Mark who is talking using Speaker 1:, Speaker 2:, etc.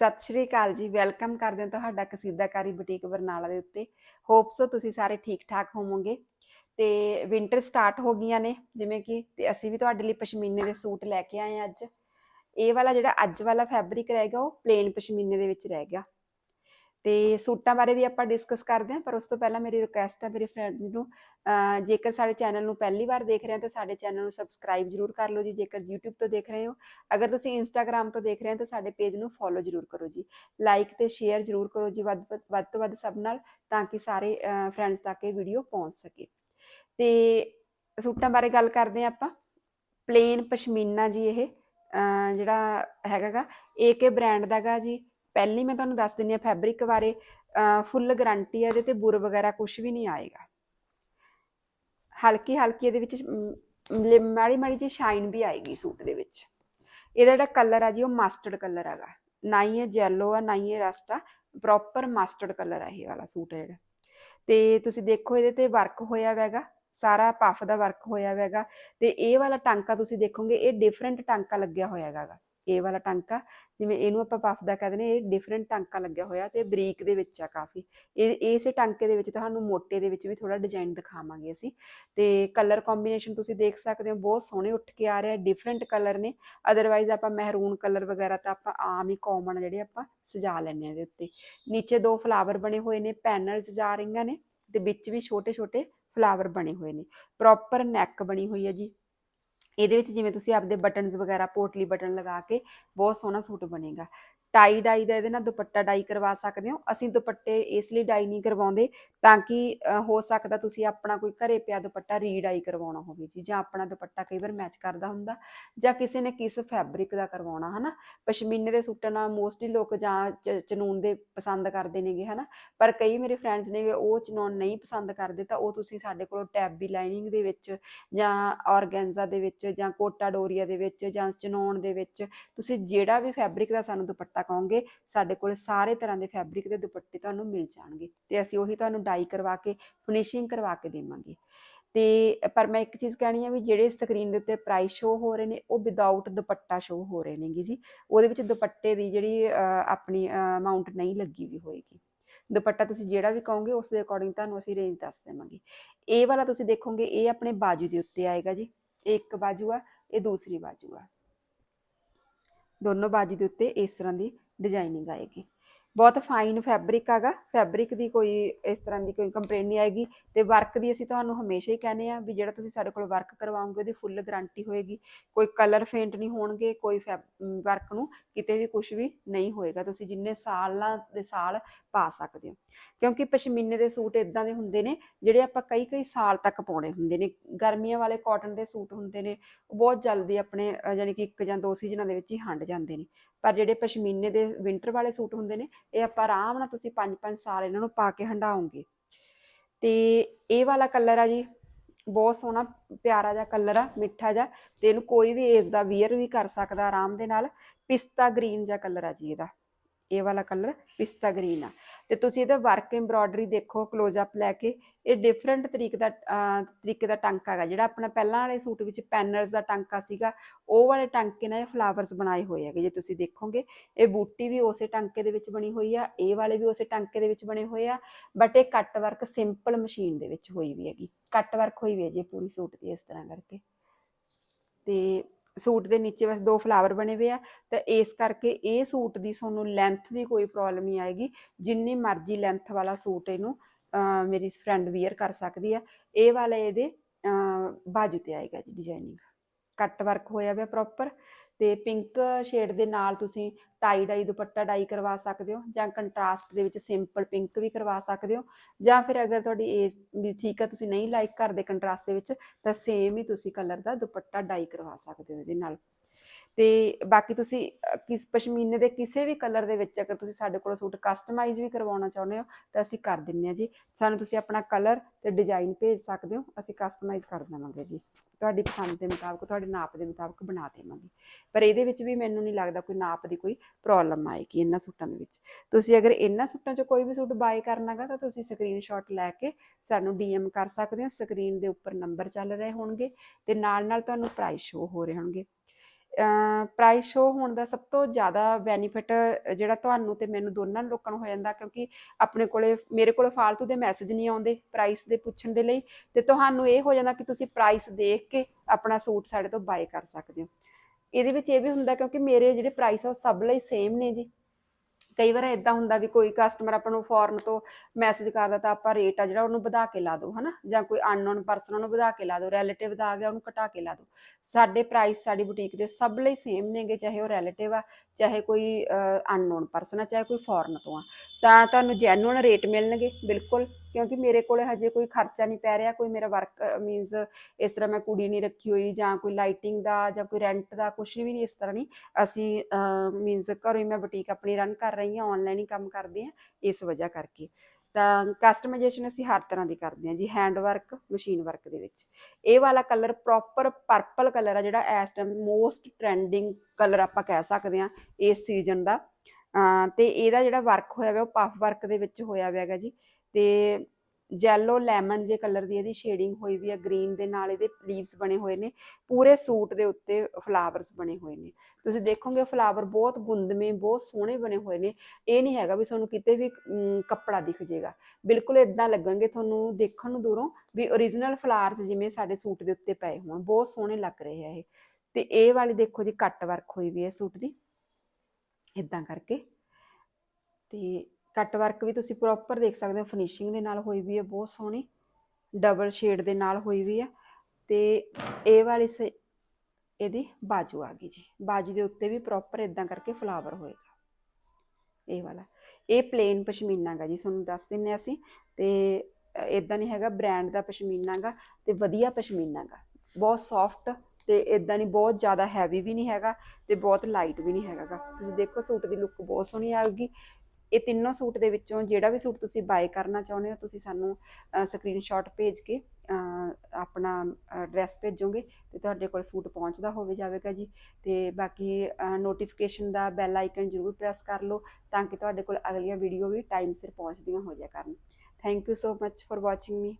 Speaker 1: ਸਤਿ ਸ਼੍ਰੀ ਅਕਾਲ ਜੀ, ਵੈਲਕਮ ਕਰਦੇ ਹਾਂ ਤੁਹਾਡਾ ਕਸੀਦਾਕਾਰੀ ਬੁਟੀਕ ਬਰਨਾਲਾ ਦੇ ਉੱਤੇ। ਹੋਪਸ ਤੁਸੀਂ ਸਾਰੇ ਠੀਕ ਠਾਕ ਹੋਵੋਗੇ। ਤੇ ਵਿੰਟਰ ਸਟਾਰਟ ਹੋ ਗਈਆਂ ਨੇ, ਜਿਵੇਂ ਕਿ ਤੇ ਅਸੀਂ ਵੀ ਤੁਹਾਡੇ ਲਈ ਪਸ਼ਮੀਨੇ ਦੇ ਸੂਟ ਲੈ ਕੇ ਆਏ ਹਾਂ ਅੱਜ। ਇਹ ਵਾਲਾ ਜਿਹੜਾ ਅੱਜ ਵਾਲਾ ਫੈਬਰਿਕ ਰਹੇਗਾ ਉਹ ਪਲੇਨ ਪਸ਼ਮੀਨੇ ਦੇ ਵਿੱਚ ਰਹਿ ਗਿਆ। ਤੇ ਸੂਟਾਂ ਬਾਰੇ ਵੀ ਆਪਾਂ ਡਿਸਕਸ ਕਰਦੇ ਹਾਂ, ਪਰ ਉਸ ਤੋਂ ਪਹਿਲਾਂ ਮੇਰੀ ਰਿਕੁਐਸਟ ਹੈ ਮੇਰੇ ਫਰੈਂਡ ਨੂੰ ਜੇਕਰ ਸਾਡੇ ਚੈਨਲ ਨੂੰ ਪਹਿਲੀ ਵਾਰ ਦੇਖ ਰਹੇ ਹੋ ਤਾਂ ਸਾਡੇ ਚੈਨਲ ਨੂੰ ਸਬਸਕ੍ਰਾਈਬ ਜਰੂਰ ਕਰ ਲਓ ਜੀ, ਜੇਕਰ YouTube ਤੋਂ ਦੇਖ ਰਹੇ ਹੋ। ਅਗਰ ਤੁਸੀਂ Instagram ਤੋਂ ਦੇਖ ਰਹੇ ਹੋ ਤਾਂ ਸਾਡੇ ਪੇਜ ਨੂੰ ਫੋਲੋ ਜਰੂਰ ਕਰੋ ਜੀ। ਲਾਈਕ ਤੇ ਸ਼ੇਅਰ ਜਰੂਰ ਕਰੋ ਜੀ, ਵੱਧ ਵੱਧ ਤੋਂ ਵੱਧ ਸਭ ਨਾਲ, ਤਾਂ ਕਿ ਸਾਰੇ ਫਰੈਂਡਸ ਤੱਕ ਇਹ ਵੀਡੀਓ ਪਹੁੰਚ ਸਕੇ। ਤੇ ਸੂਟਾਂ ਬਾਰੇ ਗੱਲ ਕਰਦੇ ਹਾਂ ਆਪਾਂ। ਪਲੇਨ ਪਸ਼ਮੀਨਾ ਜੀ ਇਹ, ਅਹ ਜਿਹੜਾ ਹੈਗਾਗਾ ਏਕੇ ਬ੍ਰਾਂਡ ਦਾਗਾ ਜੀ। ਪਹਿਲੀ ਮੈਂ ਤੁਹਾਨੂੰ ਦੱਸ ਦਿੰਨੀ ਆ ਫੈਬਰਿਕ ਬਾਰੇ ਫੁੱਲ ਗਾਰੰਟੀ ਹੈ ਇਹਦੇ ਤੇ ਬੁਰ ਵਗੈਰਾ ਕੁਝ ਵੀ ਨਹੀਂ ਆਏਗਾ। ਹਲਕੀ ਹਲਕੀ ਇਹਦੇ ਵਿੱਚ ਮਾੜੀ ਮਾੜੀ ਜੀ ਸ਼ਾਈਨ ਵੀ ਆਏਗੀ ਸੂਟ ਦੇ ਵਿੱਚ। ਇਹਦਾ ਜਿਹੜਾ ਕਲਰ ਆ ਜੀ, ਉਹ ਮਸਟਰਡ ਕਲਰ ਹੈਗਾ। ਨਾ ਹੀ ਇਹ ਜੈਲੋ ਆ, ਨਾ ਹੀ ਇਹ ਰਸਟ ਆ ਪ੍ਰੋਪਰ ਮਸਟਰਡ ਕਲਰ ਆ ਇਹ ਵਾਲਾ ਸੂਟ ਜਿਹੜਾ। ਤੇ ਤੁਸੀਂ ਦੇਖੋ ਇਹਦੇ ਤੇ ਵਰਕ ਹੋਇਆ ਹੋਇਆਗਾ ਸਾਰਾ ਪਫ ਦਾ ਵਰਕ ਹੋਇਆ ਹੋਇਆਗਾ ਤੇ ਇਹ ਵਾਲਾ ਟਾਂਕਾ ਤੁਸੀਂ ਦੇਖੋਗੇ, ਇਹ ਡਿਫਰੈਂਟ ਟਾਂਕਾ ਲੱਗਿਆ ਹੋਇਆ ਹੈਗਾ ਇਹ ਵਾਲਾ ਟਾਂਕਾ, ਜਿਵੇਂ ਇਹਨੂੰ ਆਪਾਂ ਪਫ ਦਾ ਕਹਿੰਦੇ ਨੇ ਇਹ ਡਿਫਰੈਂਟ ਟਾਂਕਾ ਲੱਗਿਆ ਹੋਇਆ ਤੇ ਬਰੀਕ ਦੇ ਵਿੱਚ ਆ ਕਾਫੀ। ਇਹ, ਇਸੇ ਟਾਂਕੇ ਦੇ ਵਿੱਚ ਤੁਹਾਨੂੰ ਮੋਟੇ ਦੇ ਵਿੱਚ ਵੀ ਥੋੜਾ ਡਿਜ਼ਾਈਨ ਦਿਖਾਵਾਂਗੇ ਅਸੀਂ। ਤੇ ਕਲਰ ਕੰਬੀਨੇਸ਼ਨ ਤੁਸੀਂ ਦੇਖ ਸਕਦੇ ਹੋ, ਬਹੁਤ ਸੋਹਣੇ ਉੱਠ ਕੇ ਆ ਰਿਹਾ ਡਿਫਰੈਂਟ ਕਲਰ ਨੇ। ਅਦਰਵਾਈਜ਼ ਆਪਾਂ ਮਹਿਰੂਨ ਕਲਰ ਵਗੈਰਾ ਤਾਂ ਆਪਾਂ ਆਮ ਹੀ ਕਾਮਨ ਜਿਹੜੇ ਆਪਾਂ ਸਜਾ ਲੈਂਦੇ ਆ ਇਹਦੇ ਉੱਤੇ। ਨੀਚੇ ਦੋ ਫਲਾਵਰ ਬਣੇ ਹੋਏ ਨੇ ਪੈਨਲਸ ਜਾ ਰਹੀਆਂ ਨੇ ਤੇ ਵਿੱਚ ਵੀ ਛੋਟੇ ਛੋਟੇ ਫਲਾਵਰ ਬਣੇ ਹੋਏ ਨੇ। ਪ੍ਰੋਪਰ ਨੈਕ ਬਣੀ ਹੋਈ ਹੈ ਜੀ। ਇਹਦੇ ਵਿੱਚ ਜਿਵੇਂ ਤੁਸੀਂ ਆਪਦੇ ਬਟਨਸ ਵਗੈਰਾ ਪੋਟਲੀ ਬਟਨ ਲਗਾ ਕੇ ਬਹੁਤ ਸੋਹਣਾ ਸੂਟ ਬਣੇਗਾ। ਟਾਈ ਡਾਈ ਦਾ ਇਹਦੇ ਨਾਲ ਦੁਪੱਟਾ ਡਾਈ ਕਰਵਾ ਸਕਦੇ ਹੋ। ਅਸੀਂ ਦੁਪੱਟੇ ਇਸ ਲਈ ਡਾਈ ਨਹੀਂ ਕਰਵਾਉਂਦੇ ਤਾਂ ਕਿ ਹੋ ਸਕਦਾ ਤੁਸੀਂ ਆਪਣਾ ਕੋਈ ਘਰੇ ਪਿਆ ਦੁਪੱਟਾ ਰੀਡਾਈ ਕਰਵਾਉਣਾ ਹੋਵੇ ਜੀ ਜਾਂ ਆਪਣਾ ਦੁਪੱਟਾ ਕਈ ਵਾਰ ਮੈਚ ਕਰਦਾ ਹੁੰਦਾ ਜਾਂ ਕਿਸੇ ਨੇ ਕਿਸ ਫੈਬਰਿਕ ਦਾ ਕਰਵਾਉਣਾ, ਹਨਾ? ਪਸ਼ਮੀਨੇ ਦੇ ਸੂਟਾਂ ਨਾਲ ਮੋਸਟਲੀ ਲੋਕ ਜਾਂ ਚਨੂਨ ਦੇ ਪਸੰਦ ਕਰਦੇ ਨੇਗੇ, ਹਨਾ? ਪਰ ਕਈ ਮੇਰੇ ਫਰੈਂਡਸ ਨੇਗੇ ਉਹ ਚਨੂਨ ਨਹੀਂ ਪਸੰਦ ਕਰਦੇ ਤਾਂ ਉਹ ਤੁਸੀਂ ਸਾਡੇ ਕੋਲੋਂ ਟੈਬੀ ਲਾਈਨਿੰਗ ਦੇ ਵਿੱਚ ਜਾਂ ਆਰਗੈਂਜ਼ਾ ਦੇ ਵਿੱਚ ਜਾਂ ਕੋਟਾ ਡੋਰੀਆ ਦੇ ਵਿੱਚ ਜਾਂ ਚਨੂਨ ਦੇ ਵਿੱਚ ਤੁਸੀਂ ਜਿਹੜਾ ਵੀ ਫੈਬਰਿਕ ਦਾ ਸਾਨੂੰ ਦੁਪੱਟਾ ਕਹੋਗੇ ਸਾਡੇ ਕੋਲ ਸਾਰੇ ਤਰ੍ਹਾਂ ਦੇ ਫੈਬਰਿਕ ਦੇ ਦੁਪੱਟੇ ਤੁਹਾਨੂੰ ਮਿਲ ਜਾਣਗੇ ਤੇ ਅਸੀਂ ਉਹੀ ਤੁਹਾਨੂੰ ਡਾਈ ਕਰਵਾ ਕੇ ਫਿਨਿਸ਼ਿੰਗ ਕਰਵਾ ਕੇ ਦੇਵਾਂਗੇ। ਤੇ, ਪਰ ਮੈਂ ਇੱਕ ਚੀਜ਼ ਕਹਿਣੀ ਆ ਵੀ ਜਿਹੜੇ ਸਕਰੀਨ ਦੇ ਉੱਤੇ ਪ੍ਰਾਈਸ ਸ਼ੋ ਹੋ ਰਹੇ ਨੇ, ਉਹ ਵਿਦਆਊਟ ਦੁਪੱਟਾ ਸ਼ੋ ਹੋ ਰਹੇ ਨੇਗੇ ਜੀ। ਉਹਦੇ ਵਿੱਚ ਦੁਪੱਟੇ ਦੀ ਜਿਹੜੀ ਆਪਣੀ ਅਮਾਉਂਟ ਨਹੀਂ ਲੱਗੀ ਵੀ ਹੋਏਗੀ। ਦੁਪੱਟਾ ਤੁਸੀਂ ਜਿਹੜਾ ਵੀ ਕਹੋਗੇ, ਉਸ ਦੇ ਅਕੋਰਡਿੰਗ ਤੁਹਾਨੂੰ ਅਸੀਂ ਰੇਂਜ ਦੱਸ ਦੇਵਾਂਗੇ। ਇਹ ਵਾਲਾ ਤੁਸੀਂ ਦੇਖੋਗੇ, ਇਹ ਆਪਣੇ ਬਾਜੂ ਦੇ ਉੱਤੇ ਆਏਗਾ ਜੀ। ਇੱਕ ਬਾਜੂ ਆ, ਇਹ ਦੂਸਰੀ ਬਾਜੂ ਆ। ਦੋਨੋਂ ਬਾਜ਼ੀ ਦੇ ਉੱਤੇ ਇਸ ਤਰ੍ਹਾਂ ਦੀ ਡਿਜ਼ਾਈਨਿੰਗ ਆਏਗੀ। ਬਹੁਤ ਫਾਈਨ ਫੈਬਰਿਕ ਹੈਗਾ। ਫੈਬਰਿਕ ਦੀ ਕੋਈ ਇਸ ਤਰ੍ਹਾਂ ਦੀ ਕੋਈ ਕੰਪਲੇਂਟ ਨਹੀਂ ਆਏਗੀ ਤੇ ਵਰਕ ਦੀ ਅਸੀਂ ਤੁਹਾਨੂੰ ਹਮੇਸ਼ਾ ਹੀ ਕਹਿੰਦੇ ਆ ਵੀ ਜਿਹੜਾ ਤੁਸੀਂ ਸਾਡੇ ਕੋਲ ਵਰਕ ਕਰਵਾਓਗੇ ਉਹਦੀ ਫੁੱਲ ਗਾਰੰਟੀ ਹੋਏਗੀ। ਕੋਈ ਕਲਰ ਫੇਂਟ ਨਹੀਂ ਹੋਣਗੇ, ਕੋਈ ਵਰਕ ਨੂੰ ਕਿਤੇ ਵੀ ਕੁਝ ਵੀ ਨਹੀਂ ਹੋਏਗਾ। ਤੁਸੀਂ ਜਿੰਨੇ ਸਾਲਾਂ ਦੇ ਸਾਲ ਪਾ ਸਕਦੇ ਹੋ। ਕਿਉਂਕਿ ਪਸ਼ਮੀਨੇ ਦੇ ਸੂਟ ਇਦਾਂ ਦੇ ਹੁੰਦੇ ਨੇ, ਜਿਹੜੇ ਆਪਾਂ ਕਈ ਕਈ ਸਾਲ ਤੱਕ ਪਾਉਣੇ ਹੁੰਦੇ ਨੇ। ਗਰਮੀਆਂ ਵਾਲੇ ਕਾਟਨ ਦੇ ਸੂਟ ਹੁੰਦੇ ਨੇ, ਉਹ ਬਹੁਤ ਜਲਦੀ ਆਪਣੇ ਯਾਨੀ ਕਿ ਇੱਕ ਜਾਂ ਦੋ ਸੀਜ਼ਨਾਂ ਦੇ ਵਿੱਚ ਹੀ ਹੰਡ ਜਾਂਦੇ ਨੇ। ਪਰ ਜਿਹੜੇ ਪਸ਼ਮੀਨੇ ਦੇ ਵਿੰਟਰ ਵਾਲੇ ਸੂਟ ਹੁੰਦੇ ਨੇ ਇਹ ਆਪਾਂ ਆਰਾਮ ਨਾਲ ਤੁਸੀਂ 5-5 ਸਾਲ ਇਹਨਾਂ ਨੂੰ ਪਾ ਕੇ ਹੰਡਾਓਗੇ ਤੇ ਇਹ ਵਾਲਾ ਕਲਰ ਆ ਜੀ, ਬਹੁਤ ਸੋਹਣਾ, ਪਿਆਰਾ ਜਿਹਾ ਕਲਰ ਆ, ਮਿੱਠਾ ਜਿਹਾ, ਤੇ ਇਹਨੂੰ ਕੋਈ ਵੀ ਏਜ ਦਾ ਵੀਅਰ ਵੀ ਕਰ ਸਕਦਾ ਆਰਾਮ ਦੇ ਨਾਲ, ਪਿਸਤਾ ਗ੍ਰੀਨ ਜਿਹਾ ਕਲਰ ਆ ਜੀ ਇਹਦਾ। ਇਹ ਵਾਲਾ ਕਲਰ ਪਿਸਤਾ ਗ੍ਰੀਨ ਆ। ਤੇ ਤੁਸੀਂ ਇਹਦਾ ਵਰਕ ਐਮਬ੍ਰੋਇਡਰੀ ਦੇਖੋ ক্লোਜ਼ ਅਪ ਲੈ ਕੇ, ਇਹ ਡਿਫਰੈਂਟ ਤਰੀਕੇ ਦਾ ਤਰੀਕੇ ਦਾ ਟਾਂਕਾ ਹੈਗਾ। ਜਿਹੜਾ ਆਪਣਾ ਪਹਿਲਾਂ ਵਾਲੇ ਸੂਟ ਵਿੱਚ ਪੈਨਲਸ ਦਾ ਟਾਂਕਾ ਸੀਗਾ, ਉਹ ਵਾਲੇ ਟਾਂਕੇ ਨਾਲ ਇਹ ਫਲਾਵਰਸ ਬਣਾਏ ਹੋਏ ਹੈਗੇ। ਜੇ ਤੁਸੀਂ ਦੇਖੋਗੇ, ਇਹ ਬੂਟੀ ਵੀ ਉਸੇ ਟਾਂਕੇ ਦੇ ਵਿੱਚ ਬਣੀ ਹੋਈ ਆ, ਇਹ ਵਾਲੇ ਵੀ ਉਸੇ ਟਾਂਕੇ ਦੇ ਵਿੱਚ ਬਣੇ ਹੋਏ ਆ ਬਟ ਇਹ ਕੱਟ ਵਰਕ ਸਿੰਪਲ ਮਸ਼ੀਨ ਦੇ ਵਿੱਚ ਹੋਈ ਵੀ ਹੈਗੀ। ਕੱਟ ਵਰਕ ਹੋਈ ਵੀ ਹੈ ਜੀ ਪੂਰੀ ਸੂਟ ਦੀ ਇਸ ਤਰ੍ਹਾਂ ਕਰਕੇ। ਤੇ ਸੂਟ ਦੇ ਨੀਚੇ ਬਸ ਦੋ ਫਲਾਵਰ ਬਣੇ ਹੋਏ ਆ, ਤਾਂ ਇਸ ਕਰਕੇ ਇਹ ਸੂਟ ਦੀ ਤੁਹਾਨੂੰ ਲੈਂਥ ਦੀ ਕੋਈ ਪ੍ਰੋਬਲਮ ਨਹੀਂ ਆਏਗੀ, ਜਿੰਨੀ ਮਰਜ਼ੀ ਲੈਂਥ ਵਾਲਾ ਸੂਟ ਇਹਨੂੰ ਮੇਰੀ ਫਰੈਂਡ ਵੀਅਰ ਕਰ ਸਕਦੀ ਆ। ਇਹ ਵਾਲਾ ਇਹਦੇ ਬਾਜੂ ਤੇ ਆਏਗਾ ਜੀ ਡਿਜ਼ਾਈਨਿੰਗ ਕੱਟ ਵਰਕ ਹੋਇਆ ਹੋਇਆ ਪ੍ਰੋਪਰ ਤੇ ਪਿੰਕ ਸ਼ੇਡ ਦੇ ਨਾਲ ਤੁਸੀਂ ਟਾਈ ਡਾਈ ਦੁਪੱਟਾ ਡਾਈ ਕਰਵਾ ਸਕਦੇ ਹੋ ਜਾਂ ਕੰਟਰਾਸਟ ਦੇ ਵਿੱਚ ਸਿੰਪਲ ਪਿੰਕ ਵੀ ਕਰਵਾ ਸਕਦੇ ਹੋ ਜਾਂ ਫਿਰ ਅਗਰ ਤੁਹਾਡੀ ਏਜ ਵੀ ਠੀਕ ਆ, ਤੁਸੀਂ ਨਹੀਂ ਲਾਈਕ ਕਰਦੇ ਕੰਟਰਾਸਟ ਦੇ ਵਿੱਚ, ਤਾਂ ਸੇਮ ਹੀ ਤੁਸੀਂ ਕਲਰ ਦਾ ਦੁਪੱਟਾ ਡਾਈ ਕਰਵਾ ਸਕਦੇ ਹੋ ਇਹਦੇ ਨਾਲ। ਤੇ ਬਾਕੀ ਤੁਸੀਂ ਕਿਸ ਪਸ਼ਮੀਨੇ ਦੇ ਕਿਸੇ ਵੀ ਕਲਰ ਦੇ ਵਿੱਚ ਅਗਰ ਤੁਸੀਂ ਸਾਡੇ ਕੋਲੋਂ ਸੂਟ ਕਸਟਮਾਈਜ਼ ਵੀ ਕਰਵਾਉਣਾ ਚਾਹੁੰਦੇ ਹੋ, ਤਾਂ ਅਸੀਂ ਕਰ ਦਿੰਨੇ ਆ ਜੀ। ਸਾਨੂੰ ਤੁਸੀਂ ਆਪਣਾ ਕਲਰ ਤੇ ਡਿਜ਼ਾਈਨ ਭੇਜ ਸਕਦੇ ਹੋ, ਅਸੀਂ ਕਸਟਮਾਈਜ਼ ਕਰ ਦੇਵਾਂਗੇ ਜੀ। ਤੁਹਾਡੀ ਪਸੰਦ ਦੇ ਮੁਤਾਬਕ, ਤੁਹਾਡੇ ਨਾਪ ਦੇ ਮੁਤਾਬਕ ਬਣਾ ਦੇਵਾਂਗੇ। ਪਰ ਇਹਦੇ ਵਿੱਚ ਵੀ ਮੈਨੂੰ ਨਹੀਂ ਲੱਗਦਾ ਕੋਈ ਨਾਪ ਦੀ ਕੋਈ ਪ੍ਰੋਬਲਮ ਆਏਗੀ ਇਹਨਾਂ ਸੂਟਾਂ ਦੇ ਵਿੱਚ। ਤੁਸੀਂ ਅਗਰ ਇਹਨਾਂ ਸੂਟਾਂ 'ਚੋਂ ਕੋਈ ਵੀ ਸੂਟ ਬਾਏ ਕਰਨਾਗਾ ਤਾਂ ਤੁਸੀਂ ਸਕਰੀਨਸ਼ਾਟ ਲੈ ਕੇ ਸਾਨੂੰ ਡੀਐਮ ਕਰ ਸਕਦੇ ਹੋ। ਸਕਰੀਨ ਦੇ ਉੱਪਰ ਨੰਬਰ ਚੱਲ ਰਹੇ ਹੋਣਗੇ ਤੇ ਨਾਲ ਨਾਲ ਤੁਹਾਨੂੰ ਪ੍ਰਾਈਸ ਸ਼ੋ ਹੋ ਰਹੇ ਹੋਣਗੇ। ਪ੍ਰਾਈਸ ਸ਼ੋ ਹੋਣ ਦਾ ਸਭ ਤੋਂ ਜ਼ਿਆਦਾ ਬੈਨੀਫਿਟ ਜਿਹੜਾ ਤੁਹਾਨੂੰ ਤੇ ਮੈਨੂੰ ਦੋਨਾਂ ਲੋਕਾਂ ਨੂੰ ਹੋ ਜਾਂਦਾ ਕਿਉਂਕਿ ਆਪਣੇ ਕੋਲੇ, ਮੇਰੇ ਕੋਲ ਫਾਲਤੂ ਦੇ ਮੈਸੇਜ ਨਹੀਂ ਆਉਂਦੇ ਪ੍ਰਾਈਸ ਦੇ ਪੁੱਛਣ ਦੇ ਲਈ ਤੇ ਤੁਹਾਨੂੰ ਇਹ ਹੋ ਜਾਂਦਾ ਕਿ ਤੁਸੀਂ ਪ੍ਰਾਈਸ ਦੇਖ ਕੇ ਆਪਣਾ ਸੂਟ ਸਾਡੇ ਤੋਂ ਬਾਏ ਕਰ ਸਕਦੇ ਹੋ। ਇਹਦੇ ਵਿੱਚ ਇਹ ਵੀ ਹੁੰਦਾ ਕਿਉਂਕਿ ਮੇਰੇ ਜਿਹੜੇ ਪ੍ਰਾਈਸ ਆ ਉਹ ਸਭ ਲਈ ਸੇਮ ਨੇ ਜੀ। ਕਈ ਵਾਰ ਇਦਾਂ ਹੁੰਦਾ ਵੀ ਕੋਈ ਕਸਟਮਰ ਆਪਾਂ ਨੂੰ ਫੋਰਨ ਤੋਂ ਮੈਸੇਜ ਕਰਦਾ ਤਾਂ ਆਪਾਂ ਰੇਟ ਆ ਜਿਹੜਾ ਉਹਨੂੰ ਵਧਾ ਕੇ ਲਾ ਦਿਓ, ਹਨਾ? ਜਾਂ ਕੋਈ ਅਨਨੋਨ ਪਰਸਨ ਉਹਨੂੰ ਵਧਾ ਕੇ ਲਾ ਦਿਓ ਰਿਲੇਟਿਵ ਦਾ ਆ ਗਿਆ ਉਹਨੂੰ ਘਟਾ ਕੇ ਲਾ ਦਿਓ। ਸਾਡੇ ਪ੍ਰਾਈਸ ਸਾਡੀ ਬੁਟੀਕ ਦੇ ਸਭ ਲਈ ਸੇਮ ਨੇਗੇ ਚਾਹੇ ਉਹ ਰਿਲੇਟਿਵ ਆ, ਚਾਹੇ ਕੋਈ ਅਨਨੋਨ ਪਰਸਨ ਆ, ਚਾਹੇ ਕੋਈ ਫੋਰਨ ਤੋਂ ਆ। ਤਾਂ ਤੁਹਾਨੂੰ ਜੈਨੂਅਨ ਰੇਟ ਮਿਲਣਗੇ, ਬਿਲਕੁਲ। ਕਿਉਂਕਿ ਮੇਰੇ ਕੋਲੇ ਹਜੇ ਕੋਈ ਖਰਚਾ ਨਹੀਂ ਪੈ ਰਿਹਾ, ਕੋਈ ਮੇਰਾ ਵਰਕ ਮੀਨਸ ਇਸ ਤਰ੍ਹਾਂ ਮੈਂ ਕੁੜੀ ਨਹੀਂ ਰੱਖੀ ਹੋਈ ਜਾਂ ਕੋਈ ਲਾਈਟਿੰਗ ਦਾ ਜਾਂ ਕੋਈ ਰੈਂਟ ਦਾ ਕੁਝ ਵੀ ਨਹੀਂ, ਇਸ ਤਰ੍ਹਾਂ ਨਹੀਂ। ਅਸੀਂ ਮੀਨਸ ਘਰੋਂ ਹੀ ਮੈਂ ਬੁਟੀਕ ਆਪਣੀ ਰਨ ਕਰ ਰਹੀ ਹਾਂ ਆਨਲਾਈਨ ਹੀ ਕੰਮ ਕਰਦੀ ਹਾਂ, ਇਸ ਵਜ੍ਹਾ ਕਰਕੇ। ਤਾਂ ਕਸਟਮਾਈਜੇਸ਼ਨ ਅਸੀਂ ਹਰ ਤਰ੍ਹਾਂ ਦੀ ਕਰਦੇ ਹਾਂ ਜੀ ਹੈਂਡ ਵਰਕ ਮਸ਼ੀਨ ਵਰਕ ਦੇ ਵਿੱਚ। ਇਹ ਵਾਲਾ ਕਲਰ ਪ੍ਰੋਪਰ ਪਰਪਲ ਕਲਰ ਆ, ਜਿਹੜਾ ਇਸ ਟਾਈਮ ਮੋਸਟ ਟ੍ਰੈਂਡਿੰਗ ਕਲਰ ਆਪਾਂ ਕਹਿ ਸਕਦੇ ਹਾਂ ਇਸ ਸੀਜ਼ਨ ਦਾ। ਅਮ ਤੇ ਇਹਦਾ ਜਿਹੜਾ ਵਰਕ ਹੋਇਆ ਹੋਇਆ ਉਹ ਪਫ ਵਰਕ ਦੇ ਵਿੱਚ ਹੋਇਆ ਹੋਇਆ ਹੈਗਾ ਜੀ। ਤੇ ਜੈਲੋ ਲੈਮਨ ਜੇ ਕਲਰ ਦੀ ਇਹਦੀ ਸ਼ੇਡਿੰਗ ਹੋਈ ਵੀ ਆ ਗ੍ਰੀਨ ਦੇ ਨਾਲ ਇਹਦੇ ਲੀਵਸ ਬਣੇ ਹੋਏ ਨੇ, ਪੂਰੇ ਸੂਟ ਦੇ ਉੱਤੇ ਫਲਾਵਰਸ ਬਣੇ ਹੋਏ ਨੇ। ਤੁਸੀਂ ਦੇਖੋਗੇ ਫਲਾਵਰ ਬਹੁਤ ਗੁੰਦਵੇਂ, ਬਹੁਤ ਸੋਹਣੇ ਬਣੇ ਹੋਏ ਨੇ। ਇਹ ਨਹੀਂ ਹੈਗਾ ਵੀ ਤੁਹਾਨੂੰ ਕਿਤੇ ਵੀ ਕੱਪੜਾ ਦਿਖ ਜੇਗਾ। ਬਿਲਕੁਲ ਇਦਾਂ ਲੱਗਣਗੇ ਤੁਹਾਨੂੰ ਦੇਖਣ ਨੂੰ ਦੂਰੋਂ ਵੀ origignal ਫਲਾਵਰਸ ਜਿਵੇਂ ਸਾਡੇ ਸੂਟ ਦੇ ਉੱਤੇ ਪਏ ਹੋਣ। ਬਹੁਤ ਸੋਹਣੇ ਲੱਗ ਰਹੇ ਆ ਇਹ। ਤੇ ਇਹ ਵਾਲੀ ਦੇਖੋ ਜੀ ਕੱਟ ਵਰਕ ਹੋਈ ਵੀ ਹੈ ਸੂਟ ਦੀ। ਇਦਾਂ ਕਰਕੇ। ਤੇ ਕੱਟ ਵਰਕ ਵੀ ਤੁਸੀਂ ਪ੍ਰੋਪਰ ਦੇਖ ਸਕਦੇ ਹੋ ਫਿਨਿਸ਼ਿੰਗ ਦੇ ਨਾਲ ਹੋਈ ਵੀ ਹੈ, ਬਹੁਤ ਸੋਹਣੀ ਡਬਲ ਸ਼ੇਡ ਦੇ ਨਾਲ ਹੋਈ ਵੀ ਹੈ ਤੇ ਇਹ ਵਾਲੀ ਸ- ਇਹਦੀ ਬਾਜੂ ਆ ਗਈ ਜੀ, ਬਾਜੂ ਦੇ ਉੱਤੇ ਵੀ ਪ੍ਰੋਪਰ ਇਦਾਂ ਕਰਕੇ ਫਲਾਵਰ ਹੋਏਗਾ। ਇਹ ਵਾਲਾ, ਇਹ ਪਲੇਨ ਪਸ਼ਮੀਨਾ ਗਾ ਜੀ, ਤੁਹਾਨੂੰ ਦੱਸ ਦਿੰਨੇ ਅਸੀਂ ਤੇ ਇਦਾਂ ਨਹੀਂ ਹੈਗਾ ਬ੍ਰਾਂਡ ਦਾ ਪਸ਼ਮੀਨਾ ਗਾ ਤੇ ਵਧੀਆ ਪਸ਼ਮੀਨਾ ਗਾ। ਬਹੁਤ ਸੌਫਟ ਤੇ ਇਦਾਂ ਨਹੀਂ, ਬਹੁਤ ਜ਼ਿਆਦਾ ਹੈਵੀ ਵੀ ਨਹੀਂ ਹੈਗਾ ਤੇ ਬਹੁਤ ਲਾਈਟ ਵੀ ਨਹੀਂ ਹੈਗਾ ਗਾ। ਤੁਸੀਂ ਦੇਖੋ ਸੂਟ ਦੀ ਲੁੱਕ ਬਹੁਤ ਸੋਹਣੀ ਆਊਗੀ ਇਹ ਤਿੰਨੋਂ ਸੂਟ ਦੇ ਵਿੱਚੋਂ ਜਿਹੜਾ ਵੀ ਸੂਟ ਤੁਸੀਂ ਬਾਏ ਕਰਨਾ ਚਾਹੁੰਦੇ ਹੋ, ਤੁਸੀਂ ਸਾਨੂੰ ਸਕਰੀਨਸ਼ਾਟ ਭੇਜ ਕੇ ਆਪਣਾ ਐਡਰੈਸ ਭੇਜੋਗੇ ਤੇ ਤੁਹਾਡੇ ਕੋਲ ਸੂਟ ਪਹੁੰਚਦਾ ਹੋਵੇ ਜਾਵੇਗਾ ਜੀ। ਤੇ ਬਾਕੀ ਨੋਟੀਫਿਕੇਸ਼ਨ ਦਾ ਬੈਲ ਆਈਕਨ ਜ਼ਰੂਰ ਪ੍ਰੈਸ ਕਰ ਲਓ ਤਾਂ ਕਿ ਤੁਹਾਡੇ ਕੋਲ ਅਗਲੀਆਂ ਵੀਡੀਓ ਵੀ ਟਾਈਮ ਸਿਰ ਪਹੁੰਚਦੀਆਂ ਹੋ ਜਾਇਆ ਕਰਨ। Thank you so much for watching me